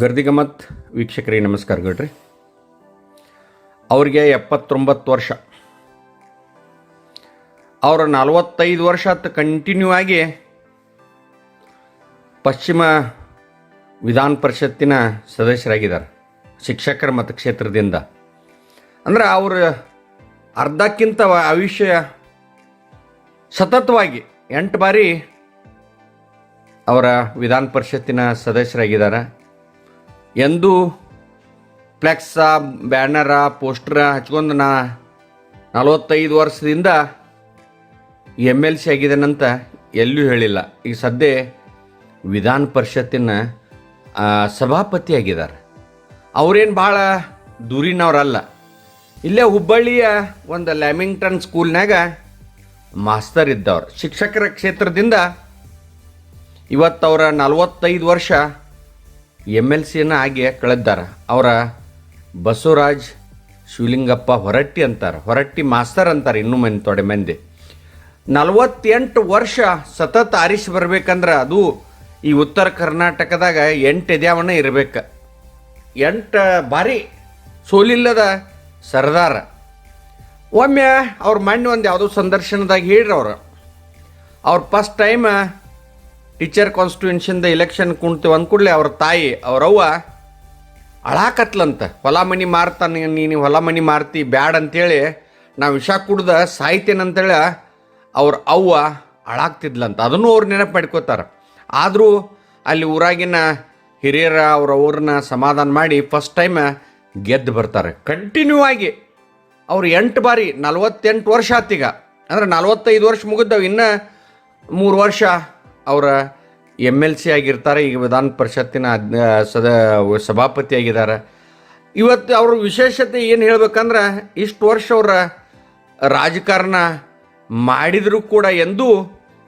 ಗರ್ದಿಗಮತ್ ವೀಕ್ಷಕರಿಗೆ ನಮಸ್ಕಾರ ಗಡ್ರಿ ಅವ್ರಿಗೆ ಎಪ್ಪತ್ತೊಂಬತ್ತು ವರ್ಷ. ಅವರ ನಲವತ್ತೈದು ವರ್ಷ ಕಂಟಿನ್ಯೂ ಆಗಿ ಪಶ್ಚಿಮ ವಿಧಾನ ಪರಿಷತ್ತಿನ ಸದಸ್ಯರಾಗಿದ್ದಾರೆ, ಶಿಕ್ಷಕರ ಮತಕ್ಷೇತ್ರದಿಂದ ಅಂದ್ರೆ ಅವರ ಅರ್ಧಕ್ಕಿಂತ ಆಯುಷ್ಯ ಸತತವಾಗಿ ಎಂಟು ಬಾರಿ ಅವರ ವಿಧಾನ ಪರಿಷತ್ತಿನ ಸದಸ್ಯರಾಗಿದ್ದಾರೆ. ಎಂದೂ ಫ್ಲೆಕ್ಸ, ಬ್ಯಾನರ, ಪೋಸ್ಟರ ಹಚ್ಕೊಂಡು ನಾ ನಲವತ್ತೈದು ವರ್ಷದಿಂದ ಎಂ ಎಲ್ ಸಿ ಆಗಿದ್ದೇನಂತ ಎಲ್ಲೂ ಹೇಳಿಲ್ಲ. ಈಗ ಸದ್ಯ ವಿಧಾನ ಪರಿಷತ್ತಿನ ಸಭಾಪತಿ ಆಗಿದ್ದಾರೆ. ಅವ್ರೇನು ಭಾಳ ದೂರಿನವ್ರಲ್ಲ. ಇಲ್ಲೇ ಹುಬ್ಬಳ್ಳಿಯ ಒಂದು ಲ್ಯಾಮಿಂಗ್ಟನ್ ಸ್ಕೂಲ್ನಾಗ ಮಾಸ್ತರ್ ಇದ್ದವ್ರು. ಶಿಕ್ಷಕರ ಕ್ಷೇತ್ರದಿಂದ ಇವತ್ತು ಅವರ ನಲವತ್ತೈದು ವರ್ಷ ಎಂ ಎಲ್ ಸಿಯನ್ನು ಆಗಿ ಕಳೆದಾರ ಅವರ ಬಸವರಾಜ್ ಶಿವಲಿಂಗಪ್ಪ ಹೊರಟ್ಟಿ ಅಂತಾರೆ. ಹೊರಟ್ಟಿ ಮಾಸ್ತರ್ ಅಂತಾರೆ ಇನ್ನೂ ಮಂದಿ ತೊಡೆ ಮಂದಿ. ನಲವತ್ತೆಂಟು ವರ್ಷ ಸತತ ಆರಿಸಿ ಬರ್ಬೇಕಂದ್ರೆ ಅದು ಈ ಉತ್ತರ ಕರ್ನಾಟಕದಾಗ ಎಂಟು ಎದ್ಯಾವಣ ಇರಬೇಕು. ಎಂಟು ಬಾರಿ ಸೋಲಿಲ್ಲದ ಸರ್ದಾರ. ಒಮ್ಮೆ ಅವ್ರ ಮಣ್ಣು ಒಂದು ಯಾವುದೋ ಸಂದರ್ಶನದಾಗ ಹೇಳ್ರಿ ಅವ್ರು ಅವ್ರು ಫಸ್ಟ್ ಟೈಮ್ ಟೀಚರ್ ಕಾನ್ಸ್ಟಿಟ್ಯೂನ್ಷನ್ದ ಇಲೆಕ್ಷನ್ ಕುಣ್ತೀವಿ ಅಂದ್ಕೂಡ್ಲೆ ಅವ್ರ ತಾಯಿ, ಅವ್ರವ್ವ, ಅಳಾಕತ್ಲಂತ. ಹೊಲ ಮನಿ ಮಾರ್ತಾನೆ ನೀನು ಹೊಲ ಮನಿ ಮಾರ್ತಿ, ಬ್ಯಾಡ್ ಅಂತೇಳಿ ನಾವು ವಿಷ ಕುಡ್ದ ಸಾಯ್ತೇನಂತೇಳಿ ಅವ್ರ ಅವ್ವ ಅಳಾಗ್ತಿದ್ಲಂತ ಅದನ್ನು ಅವ್ರು ನೆನಪು ಮಾಡ್ಕೋತಾರೆ. ಆದರೂ ಅಲ್ಲಿ ಊರಾಗಿನ ಹಿರಿಯರ ಅವ್ರ ಅವ್ರನ್ನ ಸಮಾಧಾನ ಮಾಡಿ ಫಸ್ಟ್ ಟೈಮ್ ಗೆದ್ದು ಬರ್ತಾರೆ. ಕಂಟಿನ್ಯೂ ಆಗಿ ಅವ್ರು ಎಂಟು ಬಾರಿ, ನಲವತ್ತೆಂಟು ವರ್ಷ ಆತೀಗ ಅಂದ್ರೆ ನಲವತ್ತೈದು ವರ್ಷ ಮುಗಿದ್ದವು ಇನ್ನು ಮೂರು ವರ್ಷ ಅವರ ಎಂ ಎಲ್ ಸಿ ಆಗಿರ್ತಾರೆ, ಈಗ ವಿಧಾನ ಪರಿಷತ್ತಿನ ಸದ ಸಭಾಪತಿ ಆಗಿದ್ದಾರೆ. ಇವತ್ತು ಅವ್ರ ವಿಶೇಷತೆ ಏನು ಹೇಳ್ಬೇಕಂದ್ರೆ, ಇಷ್ಟು ವರ್ಷ ಅವರ ರಾಜಕಾರಣ ಮಾಡಿದರೂ ಕೂಡ ಎಂದು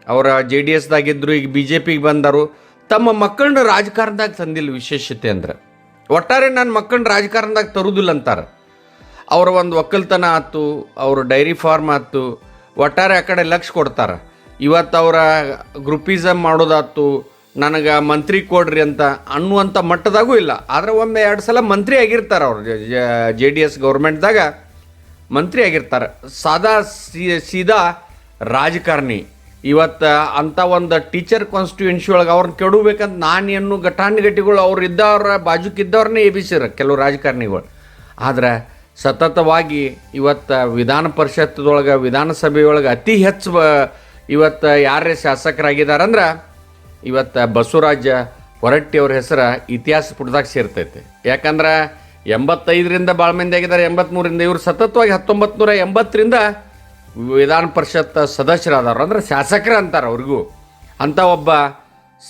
ಅವರ ಜೆ ಡಿ ಎಸ್ದಾಗಿದ್ದರು ಈಗ ಬಿ ಜೆ ಪಿಗೆ ಬಂದರು. ತಮ್ಮ ಮಕ್ಕಳನ್ನ ರಾಜಕಾರಣದಾಗ ತಂದಿಲ್ಲ ವಿಶೇಷತೆ ಅಂದ್ರೆ. ಒಟ್ಟಾರೆ ನನ್ನ ಮಕ್ಕಳನ್ನ ರಾಜಕಾರಣದಾಗ ತರುವುದಿಲ್ಲ ಅಂತಾರೆ. ಅವರ ಒಂದು ಒಕ್ಕಲ್ತನ ಆಯ್ತು ಅವರು ಡೈರಿ ಫಾರ್ಮ್ ಆಯ್ತು ಒಟ್ಟಾರೆ ಆ ಕಡೆ ಲಕ್ಷ ಕೊಡ್ತಾರೆ. ಇವತ್ತು ಅವರ ಗ್ರೂಪಿಸಮ್ ಮಾಡೋದಾತು ನನಗೆ ಮಂತ್ರಿ ಕೊಡ್ರಿ ಅಂತ ಅನ್ನುವಂಥ ಮಟ್ಟದಾಗೂ ಇಲ್ಲ. ಆದರೆ ಒಮ್ಮೆ ಎರಡು ಸಲ ಮಂತ್ರಿ ಆಗಿರ್ತಾರೆ ಅವರು. ಜೆ ಡಿ ಎಸ್ ಗೌರ್ಮೆಂಟ್ದಾಗ ಮಂತ್ರಿ ಆಗಿರ್ತಾರೆ. ಸಾದಾ ಸೀ- ಸೀದಾ ರಾಜಕಾರಣಿ. ಇವತ್ತು ಅಂಥ ಒಂದು ಟೀಚರ್ ಕಾನ್ಸ್ಟಿಟ್ಯೂನ್ಸಿ ಒಳಗೆ ಅವ್ರನ್ನ ಕೆಡಬೇಕಂತ ನಾನೇನು ಘಟಾನುಘಟಿಗಳು ಅವ್ರು ಇದ್ದವ್ರ ಬಾಜುಕಿದ್ದವ್ರನ್ನೇ ಎಬಿಸಿರ ಕೆಲವು ರಾಜಕಾರಣಿಗಳು. ಆದರೆ ಸತತವಾಗಿ ಇವತ್ತು ವಿಧಾನ ಪರಿಷತ್ತದೊಳಗೆ, ವಿಧಾನಸಭೆಯೊಳಗೆ ಅತಿ ಹೆಚ್ಚು ಇವತ್ತು ಯಾರೇ ಶಾಸಕರಾಗಿದ್ದಾರಂದ್ರೆ ಇವತ್ತು ಬಸವರಾಜ ಹೊರಟ್ಟಿಯವ್ರ ಹೆಸರು ಇತಿಹಾಸ ಪುಟದಾಗ ಸೇರ್ತೈತೆ. ಯಾಕಂದ್ರೆ ಎಂಬತ್ತೈದರಿಂದ ಭಾಳ ಮಂದಿ ಆಗಿದ್ದಾರೆ ಎಂಬತ್ತ್ಮೂರಿಂದ ಇವರು ಸತತವಾಗಿ ಹತ್ತೊಂಬತ್ತು ನೂರ ಎಂಬತ್ತರಿಂದ ವಿಧಾನ ಪರಿಷತ್ ಸದಸ್ಯರಾದವ್ರು. ಅಂದ್ರೆ ಶಾಸಕರ ಅಂತಾರೆ ಅವ್ರಿಗೂ. ಅಂಥ ಒಬ್ಬ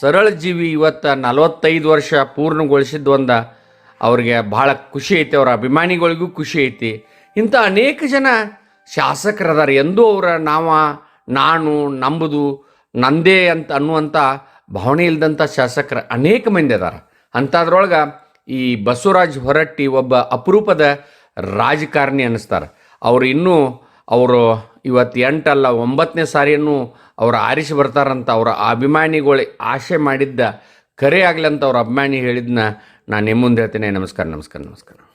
ಸರಳ ಜೀವಿ ಇವತ್ತು ನಲವತ್ತೈದು ವರ್ಷ ಪೂರ್ಣಗೊಳಿಸಿದ್ದು ಒಂದು ಅವ್ರಿಗೆ ಭಾಳ ಖುಷಿ ಐತಿ, ಅವ್ರ ಅಭಿಮಾನಿಗಳಿಗೂ ಖುಷಿ ಐತಿ. ಇಂಥ ಅನೇಕ ಜನ ಶಾಸಕರದಾರ. ಎಂದೂ ಅವರ ನಾವ ನಾನು ನಂಬುದು ನಂದೇ ಅಂತ ಅನ್ನುವಂಥ ಭಾವನೆ ಇಲ್ಲದಂಥ ಶಾಸಕರ ಅನೇಕ ಮಂದಿ ಅದಾರ. ಅಂಥದ್ರೊಳಗೆ ಈ ಬಸವರಾಜ್ ಹೊರಟ್ಟಿ ಒಬ್ಬ ಅಪರೂಪದ ರಾಜಕಾರಣಿ ಅನ್ನಿಸ್ತಾರೆ. ಅವರು ಇನ್ನೂ ಅವರು ಇವತ್ತು ಎಂಟಲ್ಲ ಒಂಬತ್ತನೇ ಸಾರಿಯನ್ನು ಅವರು ಆರಿಸಿ ಬರ್ತಾರಂತ ಅವರ ಅಭಿಮಾನಿಗಳು ಆಶೆ ಮಾಡಿದ್ದ ಕರೆ ಆಗ್ಲಿ ಅಂತ ಅವ್ರ ಅಭಿಮಾನಿ ಹೇಳಿದ್ನ ನಾನು ನಿಮ್ಮ ಮುಂದೆ ಹೇಳ್ತೇನೆ. ನಮಸ್ಕಾರ ನಮಸ್ಕಾರ ನಮಸ್ಕಾರ.